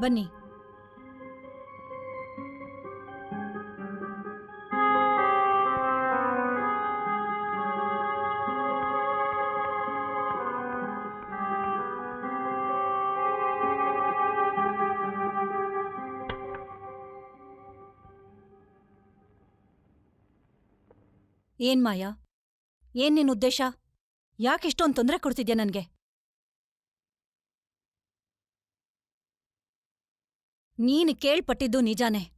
ಬನ್ನಿ. ಏನ್ ಮಾಯಾ? ಏನ್ ನಿನ್ ಉದ್ದೇಶ? ಯಾಕೆಷ್ಟೊಂದು ತೊಂದರೆ ಕೊಡ್ತಿದ್ಯಾ ನನ್ಗೆ? ನೀನ್ ಕೇಳ್ಪಟ್ಟಿದ್ದು ನಿಜಾನೇ.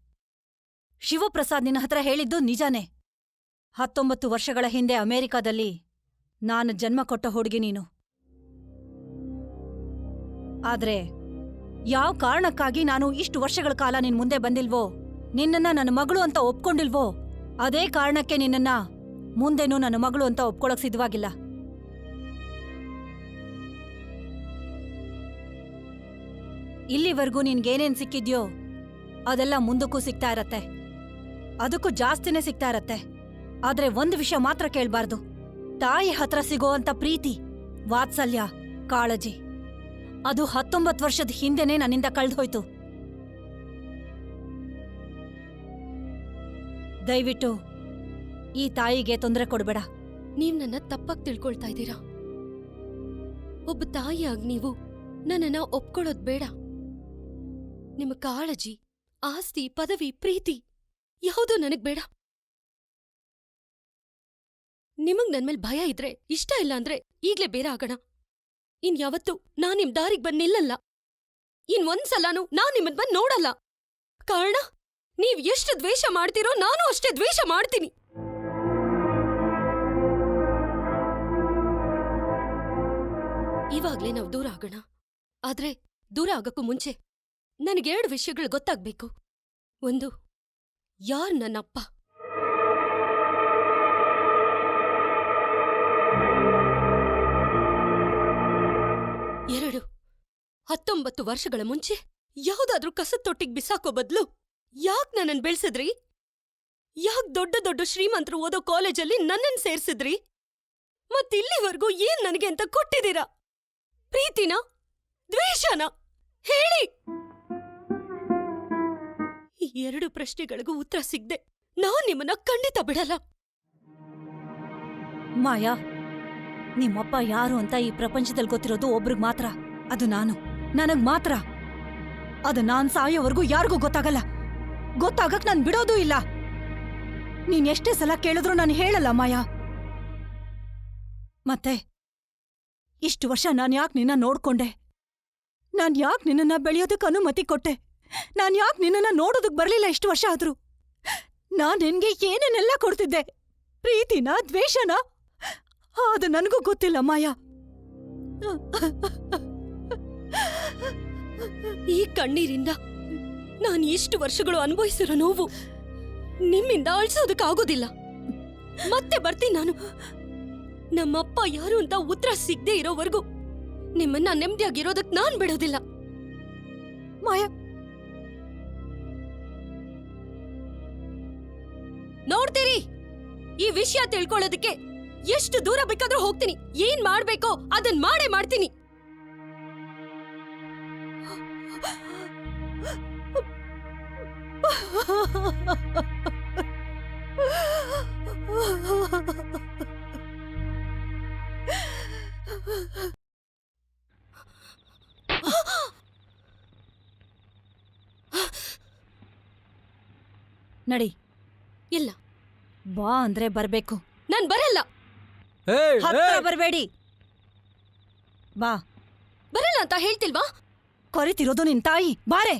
ಶಿವಪ್ರಸಾದ್ ನಿನ್ನ ಹತ್ರ ಹೇಳಿದ್ದು ನಿಜಾನೇ. ಹತ್ತೊಂಬತ್ತು ವರ್ಷಗಳ ಹಿಂದೆ ಅಮೆರಿಕಾದಲ್ಲಿ ನಾನು ಜನ್ಮ ಕೊಟ್ಟ ಹುಡುಗಿ ನೀನು. ಆದ್ರೆ ಯಾವ ಕಾರಣಕ್ಕಾಗಿ ನಾನು ಇಷ್ಟು ವರ್ಷಗಳ ಕಾಲ ನಿನ್ ಮುಂದೆ ಬಂದಿಲ್ವೋ, ನಿನ್ನನ್ನ ನನ್ನ ಮಗಳು ಅಂತ ಒಪ್ಕೊಂಡಿಲ್ವೋ, ಅದೇ ಕಾರಣಕ್ಕೆ ನಿನ್ನನ್ನ ಮುಂದೆನೂ ನನ್ನ ಮಗಳು ಅಂತ ಒಪ್ಕೊಳಕ್ ಸಿದ್ಧವಾಗಿಲ್ಲ. ಇಲ್ಲಿವರೆಗೂ ನಿನ್ಗೇನೇನ್ ಸಿಕ್ಕಿದ್ಯೋ ಅದೆಲ್ಲ ಮುಂದಕ್ಕೂ ಸಿಗ್ತಾ ಇರತ್ತೆ. ಅದಕ್ಕೂ ಜಾಸ್ತಿನೇ ಸಿಗ್ತಾ ಇರತ್ತೆ. ಆದ್ರೆ ಒಂದ್ ವಿಷಯ ಮಾತ್ರ ಕೇಳ್ಬಾರ್ದು. ತಾಯಿ ಹತ್ರ ಸಿಗೋ ಅಂತ ಪ್ರೀತಿ, ವಾತ್ಸಲ್ಯ, ಕಾಳಜಿ. ಅದು ಹತ್ತೊಂಬತ್ತು ವರ್ಷದ ಹಿಂದೆನೇ ನನ್ನಿಂದ ಕಳೆದೋಯ್ತು ದಯವಿಟ್ಟು ಈ ತಾಯಿಗೆ ತೊಂದರೆ ಕೊಡ್ಬೇಡ. ನೀವ್ ನನ್ನ ತಪ್ಪಾಗಿ ತಿಳ್ಕೊಳ್ತಾ ಇದ್ದೀರಾ? ಒಬ್ಬ ತಾಯಿಯಾಗಿ ನೀವು ನನ್ನನ್ನ ಒಪ್ಕೊಳ್ಳೋದ್ ಬೇಡ. ನಿಮ್ಮ ಕಾಳಜಿ, ಆಸ್ತಿ, ಪದವಿ, ಪ್ರೀತಿ ಯಾವುದೂ ನನಗ್ ಬೇಡ. ನಿಮಗ್ ನನ್ಮೇಲ್ ಭಯ ಇದ್ರೆ, ಇಷ್ಟ ಇಲ್ಲ ಅಂದ್ರೆ ಈಗ್ಲೇ ಬೇರೆ ಆಗೋಣ. ಇನ್ ಯಾವತ್ತೂ ನಾನ್ ನಿಮ್ ದಾರಿಗ್ ಬಂದ್ ನಿಲ್ಲಲ್ಲ. ಇನ್ ಒಂದ್ಸಲನೂ ನಾನ್ ನಿಮ್ಮನ್ ಬಂದ್ ನೋಡಲ್ಲ. ಕಾರಣ, ನೀವ್ ಎಷ್ಟು ದ್ವೇಷ ಮಾಡ್ತೀರೋ ನಾನು ಅಷ್ಟೇ ದ್ವೇಷ ಮಾಡ್ತೀನಿ. ಇವಾಗ್ಲೇ ನಾವು ದೂರ ಆಗೋಣ. ಆದ್ರೆ ದೂರ ಆಗಕ್ಕೂ ಮುಂಚೆ ನನಗೆರಡು ವಿಷಯಗಳು ಗೊತ್ತಾಗ್ಬೇಕು. ಒಂದು, ಯಾರ್ ನನ್ನಪ್ಪ? ಎರಡು, ಹತ್ತೊಂಬತ್ತು ವರ್ಷಗಳ ಮುಂಚೆ ಯಾವ್ದಾದ್ರೂ ಕಸದ ತೊಟ್ಟಿಗೆ ಬಿಸಾಕೋ ಬದಲು ಯಾಕ್ ನನ್ನನ್ ಬೆಳೆಸಿದ್ರಿ? ಯಾಕ್ ದೊಡ್ಡ ದೊಡ್ಡ ಶ್ರೀಮಂತರು ಓದೋ ಕಾಲೇಜಲ್ಲಿ ನನ್ನನ್ ಸೇರ್ಸಿದ್ರಿ? ಮತ್ತಿಲ್ಲಿವರೆಗೂ ಏನ್ ನನಗೆ ಅಂತ ಕೊಟ್ಟಿದ್ದೀರಾ? ಪ್ರೀತಿನ? ದ್ವೇಷನ? ಹೇಳಿ! ಎರಡು ಪ್ರಶ್ನೆಗಳಿಗೂ ಉತ್ತರ ಸಿಗ್ದೆ ನಾನ್ ನಿಮ್ಮನ್ನ ಖಂಡಿತ ಬಿಡಲ್ಲ. ಮಾಯಾ, ನಿಮ್ಮಪ್ಪ ಯಾರು ಅಂತ ಈ ಪ್ರಪಂಚದಲ್ಲಿ ಗೊತ್ತಿರೋದು ಒಬ್ರಿಗೆ ಮಾತ್ರ. ಅದು ನಾನು. ನನಗ್ ಮಾತ್ರ. ಅದು ನಾನ್ ಸಾಯೋವರೆಗೂ ಯಾರಿಗೂ ಗೊತ್ತಾಗಲ್ಲ. ಗೊತ್ತಾಗಕ್ ನಾನ್ ಬಿಡೋದೂ ಇಲ್ಲ. ನೀನ್ ಎಷ್ಟೇ ಸಲ ಕೇಳಿದ್ರು ನಾನು ಹೇಳಲ್ಲ, ಮಾಯಾ. ಮತ್ತೆ, ಇಷ್ಟು ವರ್ಷ ನಾನು ಯಾಕೆ ನಿನ್ನ ನೋಡ್ಕೊಂಡೆ? ನಾನು ಯಾಕೆ ನಿನ್ನನ್ನ ಬೆಳೆಯೋದಕ್ಕೆ ಅನುಮತಿ ಕೊಟ್ಟೆ? ನಾನ್ ಯಾಕೆ ನಿನ್ನನ್ನ ನೋಡೋದಕ್ಕೆ ಬರಲಿಲ್ಲ ಇಷ್ಟು ವರ್ಷ ಆದರೂ? ನಾನು ನಿನಗೆ ಏನೇನೆಲ್ಲ ಕೊಡ್ತಿದ್ದೆ? ಪ್ರೀತಿನ ದ್ವೇಷನ? ಅದು ನನಗೂ ಗೊತ್ತಿಲ್ಲ ಮಾಯಾ. ಈ ಕಣ್ಣೀರಿಂದ ನಾನು ಇಷ್ಟು ವರ್ಷಗಳು ಅನುಭವಿಸಿರೋ ನೋವು ನಿಮ್ಮಿಂದ ಅಳಿಸೋದಕ್ಕಾಗೋದಿಲ್ಲ ಮತ್ತೆ ಬರ್ತೀನಿ ನಾನು. ನಮ್ಮಪ್ಪ ಯಾರು ಅಂತ ಉತ್ತರ ಸಿಗದೆ ಇರೋವರೆಗೂ ನಿಮ್ಮನ್ನ ನೆಮ್ಮದಿಯಾಗಿರೋದಕ್ಕೆ ನಾನು ಬಿಡೋದಿಲ್ಲ. ಮಾಯಾ ನೋಡ್ತೀರಿ? ಈ ವಿಷಯ ತಿಳ್ಕೊಳ್ಳೋದಕ್ಕೆ ಎಷ್ಟು ದೂರ ಬೇಕಾದ್ರೂ ಹೋಗ್ತೀನಿ. ಏನ್ ಮಾಡ್ಬೇಕೋ ಅದನ್ ಮಾಡೇ ಮಾಡ್ತೀನಿ. ಬಾ ಅಂದ್ರೆ ಬರ್ಬೇಕು. ನಾನ್ ಬರಲ್ಲ. ಹತ್ರ ಬರ್ಬೇಡಿ. ಬಾ. ಬರಲ್ಲ ಅಂತ ಹೇಳ್ತಿಲ್ವಾ? ಕೊರಿತಿರೋದು ನಿನ್ ತಾಯಿ. ಬಾರೆ.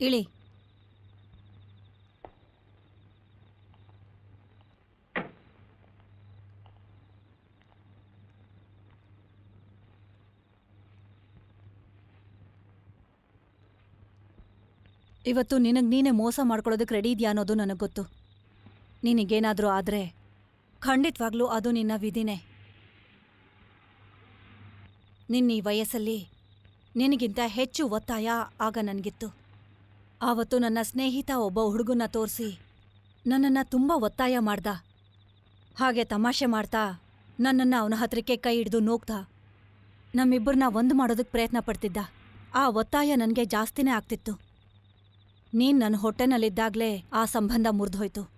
ಇಳಿ. ಇವತ್ತು ನಿನಗೆ ನೀನೇ ಮೋಸ ಮಾಡ್ಕೊಳ್ಳೋದಕ್ಕೆ ರೆಡಿ ಇದೆಯಾ ಅನ್ನೋದು ನನಗೆ ಗೊತ್ತು. ನಿನಗೇನಾದರೂ ಆದರೆ ಖಂಡಿತವಾಗ್ಲೂ ಅದು ನಿನ್ನ ವಿಧಿನೇ. ನಿನ್ನ ಈ ವಯಸ್ಸಲ್ಲಿ ನಿನಗಿಂತ ಹೆಚ್ಚು ಒತ್ತಾಯ ಆಗ ನನಗಿತ್ತು. ಆವತ್ತು ನನ್ನ ಸ್ನೇಹಿತ ಒಬ್ಬ ಹುಡುಗನ್ನ ತೋರಿಸಿ ನನ್ನನ್ನು ತುಂಬ ಒತ್ತಾಯ ಮಾಡ್ದ. ಹಾಗೆ ತಮಾಷೆ ಮಾಡ್ತಾ ನನ್ನನ್ನು ಅವನ ಹತ್ರಕ್ಕೆ ಕೈ ಹಿಡಿದು ನೋಗ್ದ. ನಮ್ಮಿಬ್ಬರನ್ನ ಒಂದು ಮಾಡೋದಕ್ಕೆ ಪ್ರಯತ್ನ ಪಡ್ತಿದ್ದ. ಆ ಒತ್ತಾಯ ನನಗೆ ಜಾಸ್ತಿನೇ ಆಗ್ತಿತ್ತು. ನೀನು ನನ್ನ ಹೊಟ್ಟೆನಲ್ಲಿದ್ದಾಗಲೇ ಆ ಸಂಬಂಧ ಮುರಿದೋಯ್ತು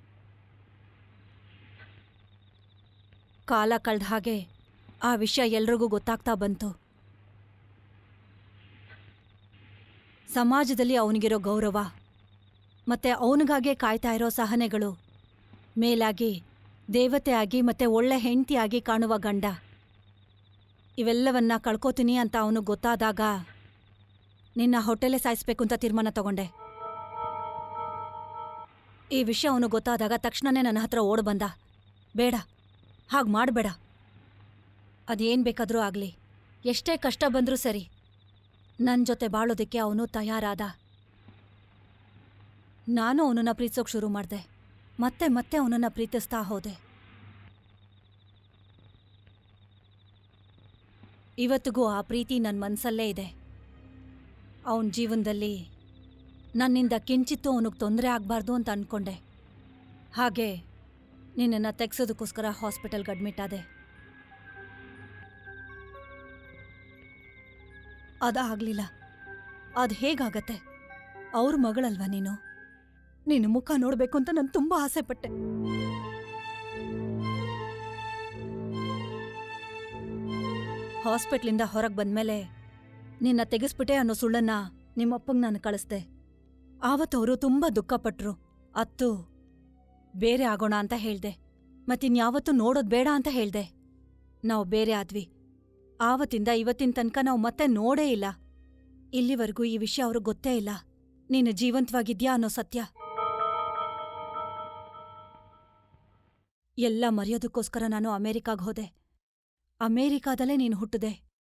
ಕಾಲ ಕಳೆದ ಹಾಗೆ ಆ ವಿಷಯ ಎಲ್ರಿಗೂ ಗೊತ್ತಾಗ್ತಾ ಬಂತು. ಸಮಾಜದಲ್ಲಿ ಅವನಿಗಿರೋ ಗೌರವ ಮತ್ತೆ ಅವನಿಗಾಗೆ ಕಾಯ್ತಾ ಇರೋ ಸಹನೆಗಳು, ಮೇಲಾಗಿ ದೇವತೆಯಾಗಿ ಮತ್ತೆ ಒಳ್ಳೆ ಹೆಂಡತಿಯಾಗಿ ಕಾಣುವ ಗಂಡ. ಇವೆಲ್ಲವನ್ನ ಕಳ್ಕೋತೀನಿ ಅಂತ ಅವನು ಗೊತ್ತಾದಾಗ ನಿನ್ನ ಹೊಟ್ಟೆಲೆ ಸಾಯಿಸ್ಬೇಕು ಅಂತ ತೀರ್ಮಾನ ತಗೊಂಡೆ. ಈ ವಿಷಯ ಅವನು ಗೊತ್ತಾದಾಗ ತಕ್ಷಣನೇ ನನ್ನ ಹತ್ರ ಓಡ್ ಬಂದ. ಬೇಡ, ಹಾಗೆ ಮಾಡಬೇಡ. ಅದೇನ್ ಬೇಕಾದರೂ ಆಗಲಿ. ಎಷ್ಟೇ ಕಷ್ಟ ಬಂದರೂ ಸರಿ. ನನ್ನ ಜೊತೆ ಬಾಳೋದಕ್ಕೆ ಅವನು ತಯಾರಾದ. ನಾನು ಅವನನ್ನ ಪ್ರೀತಿಸೋಕೆ ಶುರು ಮಾಡಿದೆ. ಮತ್ತೆ ಮತ್ತೆ ಅವನನ್ನ ಪ್ರೀತಿಸ್ತಾ ಹೋದೆ. ಇವತ್ತಿಗೂ ಆ ಪ್ರೀತಿ ನನ್ನ ಮನಸ್ಸಲ್ಲೇ ಇದೆ. ಅವನ ಜೀವನದಲ್ಲಿ ನನ್ನಿಂದ ಕಿಂಚಿತ್ತು ಅವನಿಗೆ ತೊಂದರೆ ಆಗಬಾರ್ದು ಅಂತ ಅಂದ್ಕೊಂಡೆ ಹಾಗೆ ನಿನ್ನನ್ನು ತೆಗ್ಸೋದಕ್ಕೋಸ್ಕರ ಹಾಸ್ಪಿಟಲ್ಗೆ ಅಡ್ಮಿಟ್ ಆದೆ. ಅದಾಗಲಿಲ್ಲ. ಅದು ಹೇಗಾಗತ್ತೆ? ಅವ್ರ ಮಗಳಲ್ವಾ ನೀನು? ನಿನ್ನ ಮುಖ ನೋಡ್ಬೇಕು ಅಂತ ನಾನು ತುಂಬಾ ಆಸೆ ಪಟ್ಟೆ ಹಾಸ್ಪಿಟ್ಲಿಂದ ಹೊರಗೆ ಬಂದ್ಮೇಲೆ ನಿನ್ನ ತೆಗೆಸ್ಬಿಟ್ಟೆ ಅನ್ನೋ ಸುಳ್ಳನ್ನ ನಿಮ್ಮಪ್ಪಂಗೆ ನಾನು ಕಳಿಸ್ದೆ. ತುಂಬ ದುಃಖಪಟ್ರು. ಅತ್ತು, ಬೇರೆ ಆಗೋಣ ಅಂತ ಹೇಳ್ದೆ. ಮತ್ತಿನ್ಯಾವತ್ತೂ ನೋಡೋದ್ ಬೇಡ ಅಂತ ಹೇಳ್ದೆ. ನಾವು ಬೇರೆ ಆದ್ವಿ. ಆವತ್ತಿಂದ ಇವತ್ತಿನ ತನಕ ನಾವು ಮತ್ತೆ ನೋಡೇ ಇಲ್ಲ. ಇಲ್ಲಿವರೆಗೂ ಈ ವಿಷಯ ಅವ್ರಿಗೆ ಗೊತ್ತೇ ಇಲ್ಲ. ನೀನು ಜೀವಂತವಾಗಿದ್ಯಾ ಅನ್ನೋ ಸತ್ಯ. ಎಲ್ಲ ಮರೆಯೋದಕ್ಕೋಸ್ಕರ ನಾನು ಅಮೆರಿಕಾಗ್ ಹೋದೆ. ಅಮೆರಿಕಾದಲ್ಲೇ ನೀನು ಹುಟ್ಟಿದೆ.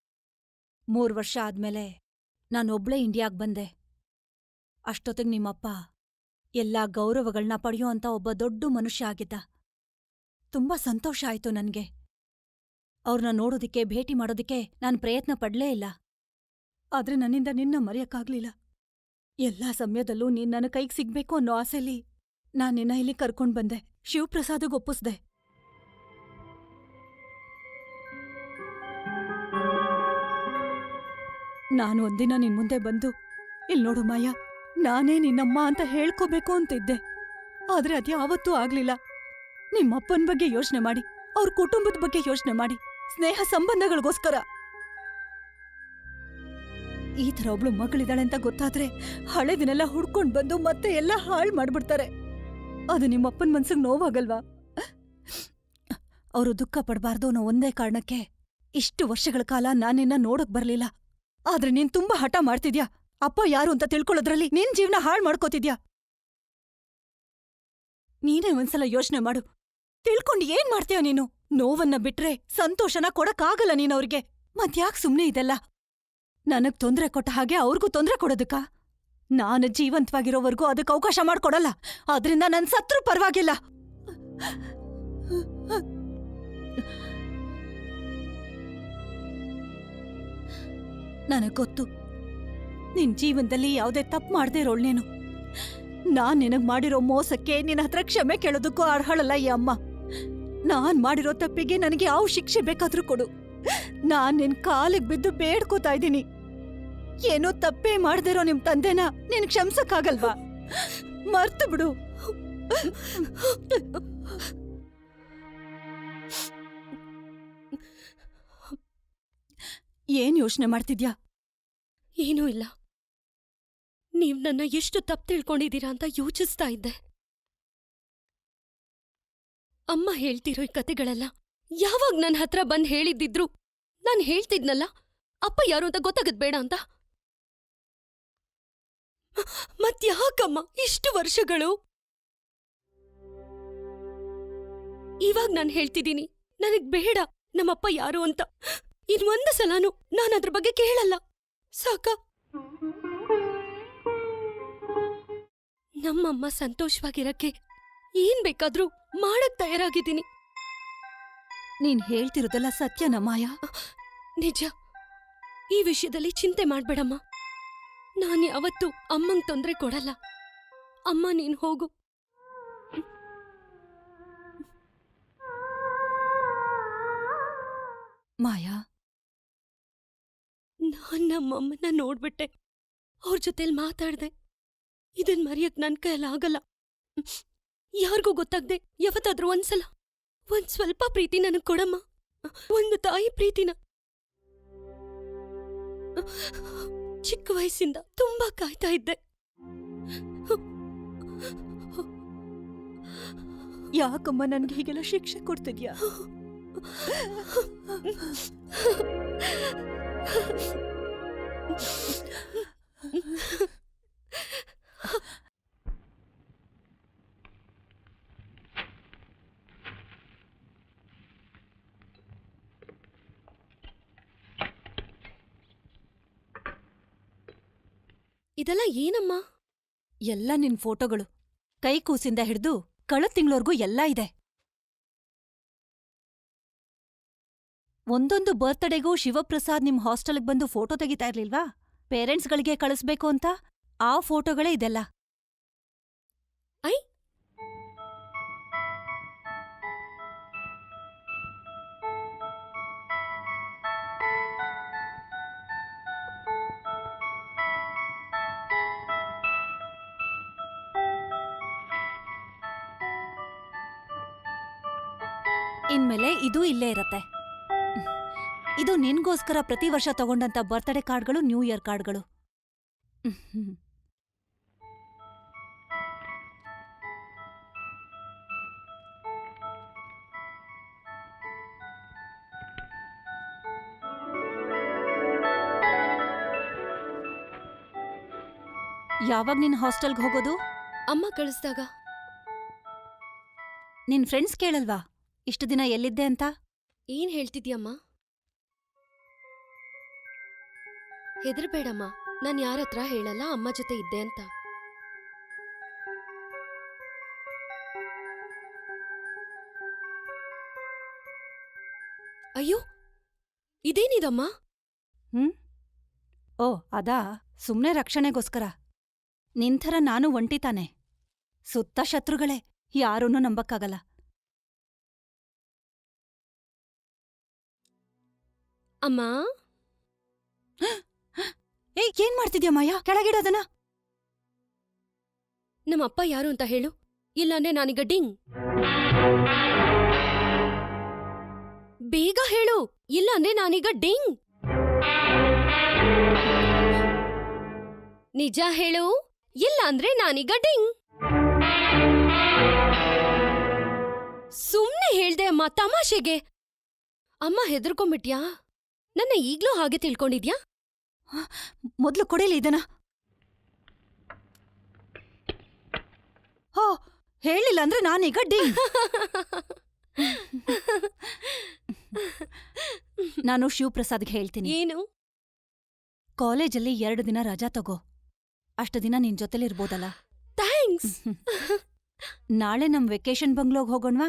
ಮೂರು ವರ್ಷ ಆದ್ಮೇಲೆ ನಾನೊಬ್ಳೇ ಇಂಡಿಯಾಗ್ ಬಂದೆ. ಅಷ್ಟೊತ್ತಿಗೆ ನಿಮ್ಮಪ್ಪ ಎಲ್ಲ ಗೌರವಗಳನ್ನ ಪಡೆಯುವಂಥ ಒಬ್ಬ ದೊಡ್ಡ ಮನುಷ್ಯ ಆಗಿದ್ದ. ತುಂಬಾ ಸಂತೋಷ ಆಯ್ತು ನನ್ಗೆ. ಅವ್ರನ್ನ ನೋಡೋದಿಕ್ಕೆ, ಭೇಟಿ ಮಾಡೋದಿಕ್ಕೆ ನಾನು ಪ್ರಯತ್ನ ಪಡ್ಲೇ ಇಲ್ಲ. ಆದ್ರೆ ನನ್ನಿಂದ ನಿನ್ನ ಮರೆಯಕ್ಕಾಗ್ಲಿಲ್ಲ. ಎಲ್ಲಾ ಸಮಯದಲ್ಲೂ ನೀನ್ ನನ್ನ ಕೈಗೆ ಸಿಗ್ಬೇಕು ಅನ್ನೋ ಆಸೆಲಿ ನಾನ್ ನಿನ್ನ ಇಲ್ಲಿ ಕರ್ಕೊಂಡು ಬಂದೆ. ಶಿವಪ್ರಸಾದ್ಗ್ ಒಪ್ಪಿಸ್ದೆ. ನಾನು ಒಂದಿನ ನಿನ್ ಮುಂದೆ ಬಂದು, ಇಲ್ ನೋಡು ಮಾಯ, ನಾನೇ ನಿನ್ನಮ್ಮ ಅಂತ ಹೇಳ್ಕೋಬೇಕು ಅಂತಿದ್ದೆ. ಆದ್ರೆ ಅದ್ಯಾವತ್ತೂ ಆಗ್ಲಿಲ್ಲ. ನಿಮ್ಮಪ್ಪನ್ ಬಗ್ಗೆ ಯೋಚನೆ ಮಾಡಿ, ಅವ್ರ ಕುಟುಂಬದ ಬಗ್ಗೆ ಯೋಚನೆ ಮಾಡಿ. ಸ್ನೇಹ ಸಂಬಂಧಗಳಿಗೋಸ್ಕರ. ಈ ತರ ಒಬ್ಳು ಮಗಳಿದ್ದಾಳೆ ಅಂತ ಗೊತ್ತಾದ್ರೆ ಹಳೆದಿನೆಲ್ಲ ಹುಡ್ಕೊಂಡ್ ಬಂದು ಮತ್ತೆ ಎಲ್ಲ ಹಾಳು ಮಾಡ್ಬಿಡ್ತಾರೆ. ಅದು ನಿಮ್ಮಪ್ಪನ್ ಮನ್ಸಿಗೆ ನೋವಾಗಲ್ವಾ? ಅವರು ದುಃಖ ಪಡಬಾರ್ದು ಅನ್ನೋ ಒಂದೇ ಕಾರಣಕ್ಕೆ ಇಷ್ಟು ವರ್ಷಗಳ ಕಾಲ ನಾನಿನ್ನ ನೋಡಕ್ ಬರ್ಲಿಲ್ಲ. ಆದ್ರೆ ನೀನ್ ತುಂಬಾ ಹಠ ಮಾಡ್ತಿದ್ಯಾ? ಅಪ್ಪ ಯಾರು ಅಂತ ತಿಳ್ಕೊಳ್ಳೋದ್ರಲ್ಲಿ ನಿನ್ ಜೀವನ ಹಾಳು ಮಾಡ್ಕೋತಿದ್ಯಾ? ನೀನೇ ಒಂದ್ಸಲ ಯೋಚನೆ ಮಾಡು. ತಿಳ್ಕೊಂಡು ಏನ್ ಮಾಡ್ತೀಯ ನೀನು? ನೋವನ್ನ ಬಿಟ್ರೆ ಸಂತೋಷನ ಕೊಡಕ್ಕಾಗಲ್ಲ ನೀನವ್ರಿಗೆ. ಮತ್ಯಾಕ್ ಸುಮ್ನೆ ಇದೆಲ್ಲ? ನನಗ್ ತೊಂದ್ರೆ ಕೊಟ್ಟ ಹಾಗೆ ಅವ್ರಿಗೂ ತೊಂದ್ರೆ ಕೊಡೋದಕ್ಕ? ನಾನು ಜೀವಂತವಾಗಿರೋವರೆಗೂ ಅದಕ್ಕೆ ಅವಕಾಶ ಮಾಡ್ಕೊಡಲ್ಲ. ಆದ್ರಿಂದ ನನ್ ಸತ್ರು ಪರವಾಗಿಲ್ಲ. ನನಗ್ ಗೊತ್ತು. ನಿನ್ ಜೀವನದಲ್ಲಿ ಯಾವುದೇ ತಪ್ಪು ಮಾಡದೇ ಇರೋಳ್ ನೀನು. ನಾನ್ ನಿನಗ್ ಮಾಡಿರೋ ಮೋಸಕ್ಕೆ ನಿನ್ನ ಹತ್ರ ಕ್ಷಮೆ ಕೇಳೋದಕ್ಕೂ ಅರ್ಹಳಲ್ಲ ಈ ಅಮ್ಮ. ನಾನ್ ಮಾಡಿರೋ ತಪ್ಪಿಗೆ ನನಗೆ ಯಾವ ಶಿಕ್ಷೆ ಬೇಕಾದ್ರೂ ಕೊಡು. ನಾನ್ ನಿನ್ ಕಾಲಿಗೆ ಬಿದ್ದು ಬೇಡ್ಕೋತಾ ಇದ್ದೀನಿ. ಏನೋ ತಪ್ಪೇ ಮಾಡ್ದಿರೋ ನಿಮ್ ತಂದೆನ ನಿನ್ ಕ್ಷಮ್ಸಕ್ಕಾಗಲ್ವಾ? ಮರ್ತು ಬಿಡು. ಏನ್ ಯೋಚನೆ ಮಾಡ್ತಿದ್ಯಾ? ಏನೂ ಇಲ್ಲ. ನೀವ್ ನನ್ನ ಎಷ್ಟು ತಪ್ಪು ತಿಳ್ಕೊಂಡಿದ್ದೀರಾ ಅಂತ ಯೋಚಿಸ್ತಾ ಇದ್ದೆ. ಅಮ್ಮ ಹೇಳ್ತಿರೋ ಈ ಕತೆಗಳೆಲ್ಲ ಯಾವಾಗ ನನ್ನ ಹತ್ರ ಬಂದ್ ಹೇಳಿದ್ದಿದ್ರು ನಾನ್ ಹೇಳ್ತಿದ್ನಲ್ಲ, ಅಪ್ಪ ಯಾರು ಅಂತ ಗೊತ್ತಾಗದ್ ಬೇಡ ಅಂತ. ಮತ್ಯಾಕಮ್ಮ ಇಷ್ಟು ವರ್ಷಗಳು? ಇವಾಗ ನಾನು ಹೇಳ್ತಿದ್ದೀನಿ ನನಗ್ ಬೇಡ ನಮ್ಮಪ್ಪ ಯಾರು ಅಂತ. ಇನ್ನೊಂದು ಸಲನೂ ನಾನು ಅದ್ರ ಬಗ್ಗೆ ಕೇಳಲ್ಲ. ಸಾಕ? ನಮ್ಮಮ್ಮ ಸಂತೋಷವಾಗಿರಕ್ಕೆ ಏನ್ ಬೇಕಾದ್ರೂ ಮಾಡಕ್ ತಯಾರಾಗಿದ್ದೀನಿ. ನೀನ್ ಹೇಳ್ತಿರೋದೆಲ್ಲ ಸತ್ಯನ ಮಾಯಾ? ನಿಜ. ಈ ವಿಷಯದಲ್ಲಿ ಚಿಂತೆ ಮಾಡ್ಬೇಡಮ್ಮ. ನಾನ್ ಯಾವತ್ತೂ ಅಮ್ಮಂಗ್ ತೊಂದ್ರೆ ಕೊಡಲ್ಲ. ಅಮ್ಮ ನೀನ್ ಹೋಗು. ಮಾಯಾ? ನಾನ್ ನಮ್ಮಮ್ಮನ ನೋಡ್ಬಿಟ್ಟೆ. ಅವ್ರ ಜೊತೆಲ್ ಮಾತಾಡ್ದೆ. ಇದನ್ ಮರೆಯಕ್ ನನ್ ಕೈಯಲ್ಲಾಗಲ್ಲ ಯಾರಿಗೂ ಗೊತ್ತಾಗ್ದೆ ಯಾವತ್ತಾದ್ರೂ ಒಂದ್ಸಲ ಒಂದ್ ಸ್ವಲ್ಪ ಪ್ರೀತಿ ನನಗ್ ಕೊಡಮ್ಮ. ಒಂದು ತಾಯಿ ಪ್ರೀತಿನ. ಚಿಕ್ಕ ವಯಸ್ಸಿಂದ ತುಂಬಾ ಕಾಯ್ತಾ ಇದ್ದೆ. ಯಾಕಮ್ಮ ನನ್ಗೆ ಹೀಗೆಲ್ಲ ಶಿಕ್ಷೆ ಕೊಡ್ತಿದ್ಯಾ? ಇದೆಲ್ಲ ಏನಮ್ಮ? ಎಲ್ಲ ನಿನ್ ಫೋಟೋಗಳು. ಕೈ ಕೂಸಿಂದ ಹಿಡ್ದು ಕಳೆದ ತಿಂಗ್ಳವರ್ಗೂ ಎಲ್ಲ ಇದೆ. ಒಂದೊಂದು ಬರ್ತ್ಡೇಗೂ ಶಿವಪ್ರಸಾದ್ ನಿಮ್ ಹಾಸ್ಟೆಲ್ಗೆ ಬಂದು ಫೋಟೋ ತೆಗಿತಾ ಇರ್ಲಿಲ್ವಾ? ಪೇರೆಂಟ್ಸ್ಗಳಿಗೆ ಕಳಿಸ್ಬೇಕು ಅಂತ ಆ ಫೋಟೋಗಳೇ ಇದೆಲ್ಲ. ಐ ಇನ್ಮೇಲೆ ಇದು ಇಲ್ಲೇ ಇರತ್ತೆ. ಇದು ನಿನ್ಗೋಸ್ಕರ ಪ್ರತಿ ವರ್ಷ ತಗೊಂಡಂತ ಬರ್ತ್ಡೇ ಕಾರ್ಡ್ಗಳು ನ್ಯೂ ಇಯರ್ ಕಾರ್ಡ್ಗಳು. ಯಾವಾಗ ನಿನ್ ಹಾಸ್ಟೆಲ್ಗೆ ಹೋಗೋದು? ಅಮ್ಮ ಕಳಿಸ್ದಾಗ. ನಿನ್ ಫ್ರೆಂಡ್ಸ್ ಕೇಳಲ್ವಾ? ಇಷ್ಟು ದಿನ ಎಲ್ಲಿದ್ದೆ ಅಂತ? ಏನ್ ಹೇಳ್ತಿದ್ಯಮ್ಮ? ಹೆದರ್ಬೇಡಮ್ಮ. ನಾನ್ ಯಾರತ್ರ ಹೇಳಲ್ಲ ಅಮ್ಮ ಜೊತೆ ಇದ್ದೆ ಅಂತ. ಅಯ್ಯೋ! ಇದೇನಿದಮ್ಮ? ಹ್ಮ್? ಓ ಅದಾ? ಸುಮ್ನೆ ರಕ್ಷಣೆಗೋಸ್ಕರ. ನಿಂಥರ ನಾನು ಒಂಟಿತಾನೆ. ಸುತ್ತ ಶತ್ರುಗಳೇ ಯಾರನ್ನೂ ನಂಬಕ್ಕಾಗಲ್ಲ. ಅಮ್ಮ? ಏಯ್ ಏನ್ ಮಾಡ್ತಿದ್ಯಾ ಮಾಯಾ? ಕೆಳಗಿಡೋದನ್ನ ನಮ್ಮಪ್ಪ ಯಾರು ಅಂತ ಹೇಳು. ಇಲ್ಲಾಂದ್ರೆ ನಾನೀಗ ಡಿಂಗ್. ಬೇಗ ಹೇಳು. ಇಲ್ಲಾಂದ್ರೆ ನಾನೀಗ ಡಿಂಗ್. ನಿಜ ಹೇಳು. ಇಲ್ಲಾಂದ್ರೆ ನಾನೀಗ ಡಿಂಗ್. ಸುಮ್ನೆ ಹೇಳ್ದೆ ಅಮ್ಮ ತಮಾಷೆಗೆ. ಅಮ್ಮ ಹೆದರ್ಕೊಂಬಿಟ್ಯಾ ನನ್ನ ಈಗ್ಲೂ ಹಾಗೆ ತಿಳ್ಕೊಂಡಿದ್ಯಾ? ಮೊದ್ಲು ಕೊಡಿಲಿ ಇದನ್ನ. ಹೋ ಹೇಳಿಲ್ಲ ಅಂದ್ರೆ ನಾನೀಗ ಡಿ ನಾನು ಶಿವಪ್ರಸಾದ್ಗೆ ಹೇಳ್ತೀನಿ. ಏನು? ಕಾಲೇಜಲ್ಲಿ ಎರಡು ದಿನ ರಜಾ ತಗೋ. ಅಷ್ಟು ದಿನ ನಿನ್ ಜೊತೆಲಿರ್ಬೋದಲ್ಲ ಥ್ಯಾಂಕ್ಸ್. ನಾಳೆ ನಮ್ ವೆಕೇಶನ್ ಬಂಗ್ಲೋಗ್ ಹೋಗೋಣ್ವಾ?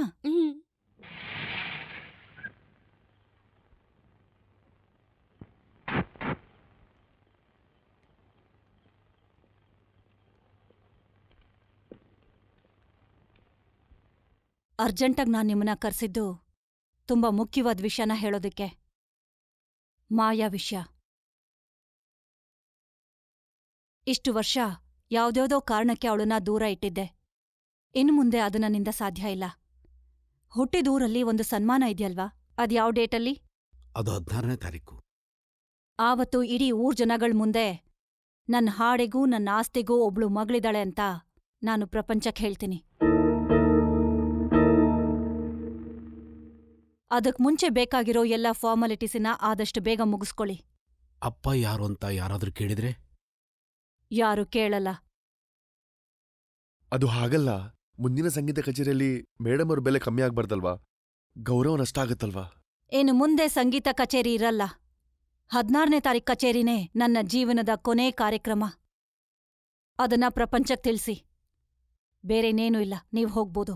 ಅರ್ಜೆಂಟಾಗ್ ನಾನು ನಿಮ್ಮನ್ನ ಕರ್ಸಿದ್ದು ತುಂಬಾ ಮುಖ್ಯವಾದ ವಿಷಯನ ಹೇಳೋದಕ್ಕೆ. ಮಾಯಾ ವಿಷಯ. ಇಷ್ಟು ವರ್ಷ ಯಾವ್ದ್ಯಾವ್ದೋ ಕಾರಣಕ್ಕೆ ಅವಳನ್ನ ದೂರ ಇಟ್ಟಿದ್ದೆ. ಇನ್ನು ಮುಂದೆ ಅದು ನನ್ನಿಂದ ಸಾಧ್ಯ ಇಲ್ಲ. ಹುಟ್ಟಿದೂರಲ್ಲಿ ಒಂದು ಸನ್ಮಾನ ಇದೆಯಲ್ವಾ? ಅದ್ಯಾವ್ ಡೇಟಲ್ಲಿ? ಅದು ಹದಿನಾರನೇ ತಾರೀಕು. ಆವತ್ತು ಇಡೀ ಊರ್ ಜನಗಳ್ ಮುಂದೆ ನನ್ನ ಹಾಡಿಗೂ ನನ್ನ ಆಸ್ತಿಗೂ ಒಬ್ಳು ಮಗಳಿದಾಳೆ ಅಂತ ನಾನು ಪ್ರಪಂಚಕ್ಕೆ ಹೇಳ್ತೀನಿ. ಅದಕ್ ಮುಂಚೆ ಬೇಕಾಗಿರೋ ಎಲ್ಲ ಫಾರ್ಮಾಲಿಟೀಸಿನ ಆದಷ್ಟು ಬೇಗ ಮುಗಿಸ್ಕೊಳ್ಳಿ. ಅಪ್ಪ ಯಾರು ಅಂತ ಯಾರಾದ್ರೂ ಕೇಳಿದ್ರೆ? ಯಾರು ಕೇಳಲ್ಲ. ಅದು ಹಾಗಲ್ಲ. ಮುಂದಿನ ಸಂಗೀತ ಕಚೇರಿಯಲ್ಲಿ ಮೇಡಮ್ ಅವ್ರ ಬೆಲೆ ಕಮ್ಮಿ ಆಗ್ಬಾರ್ದಲ್ವಾ? ಗೌರವ ನಷ್ಟ ಆಗತ್ತಲ್ವಾ? ಇನ್ನು ಮುಂದೆ ಸಂಗೀತ ಕಚೇರಿ ಇರಲ್ಲ. ಹದಿನಾರನೇ ತಾರೀಖ್ ಕಚೇರಿನೇ ನನ್ನ ಜೀವನದ ಕೊನೆ ಕಾರ್ಯಕ್ರಮ. ಅದನ್ನ ಪ್ರಪಂಚಕ್ ತಿಳ್ಸಿ. ಬೇರೆನೇನೂ ಇಲ್ಲ. ನೀವು ಹೋಗ್ಬೋದು.